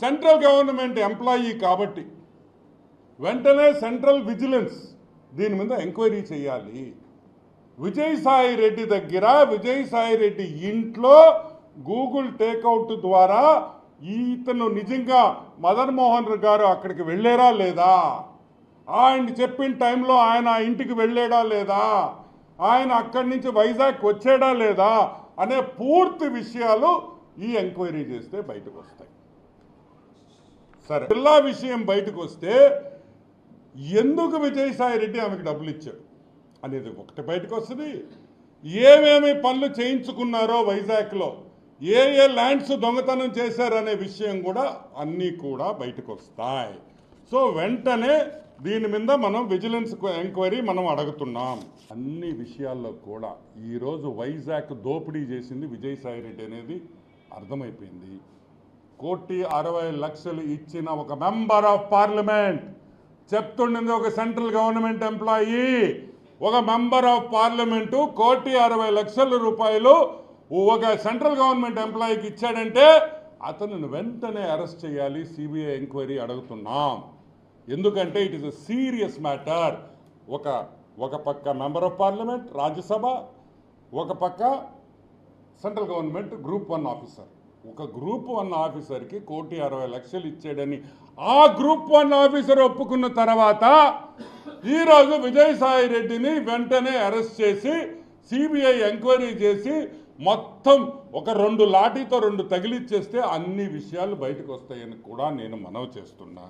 Central government employee కాబట్టి వెంటనే central vigilance దీని మీద ఎంక్వైరీ చేయాలి. విజయసాయి రెడ్డి దగ్గర విజయసాయి రెడ్డి ఇంట్లో గూగుల్ టేక్అవుట్ ద్వారా ఇతను నిజంగా మదన్ మోహన్ గారు అక్కడికి వెళ్ళారా లేదా? ఆయన చెప్పిన టైంలో ఆయన ఇంటికి వెళ్ళాడా లేదా? ఆయన అక్కడి నుంచి వైజాగ్ వచ్చాడా లేదా? అనే పూర్తి విషయాలు ఈ ఎంక్వైరీ చేస్తే బయటకు వస్తాయి. సరే. జిల్లా విషయం బయటకు వస్తే ఎందుకు విజయసాయి రెడ్డి ఆమెకు డబ్బులు ఇచ్చాడు? అనేది ఒకటి బయటకు వస్తుంది. ఏమేమి పనులు చేయించుకున్నారో వైజాగ్లో ఏ ఏ ల్యాండ్స్ దొంగతనం చేశారనే విషయం కూడా అన్నీ కూడా బయటకు వస్తాయి. సో వెంటనే దీని మీద మనం విజిలెన్స్ ఎంక్వైరీ మనం అడుగుతున్నాం. అన్ని విషయాల్లో కూడా ఈరోజు వైజాగ్ దోపిడీ చేసింది విజయసాయిరెడ్డి అనేది అర్థమైపోయింది. కోటి అరవై లక్షలు ఇచ్చిన ఒక మెంబర్ ఆఫ్ పార్లమెంట్. చెప్తుండింది ఒక సెంట్రల్ గవర్నమెంట్ ఎంప్లాయీ. ఒక మెంబర్ ఆఫ్ పార్లమెంటు కోటి అరవై లక్షల రూపాయలు ఒక సెంట్రల్ గవర్నమెంట్ ఎంప్లాయీకి ఇచ్చాడంటే అతను వెంటనే అరెస్ట్ చేయాలి సిబిఐ ఎంక్వైరీ అడుగుతున్నాం. ఎందుకంటే it is a serious matter. ఒక ఒక పక్క మెంబర్ ఆఫ్ పార్లమెంట్ రాజ్యసభ ఒక పక్క central government group one officer. ఒక గ్రూప్ వన్ ఆఫీసర్కి కోటి అరవై లక్షలు ఇచ్చాడని ఆ గ్రూప్ వన్ ఆఫీసర్ ఒప్పుకున్న తర్వాత ఈరోజు విజయసాయి రెడ్డిని వెంటనే అరెస్ట్ చేసి సిబిఐ ఎంక్వైరీ చేసి మొత్తం ఒక రెండు లాఠీతో రెండు తగిలిచ్చేస్తే అన్ని విషయాలు బయటకు వస్తాయని కూడా నేను మనవి చేస్తున్నా.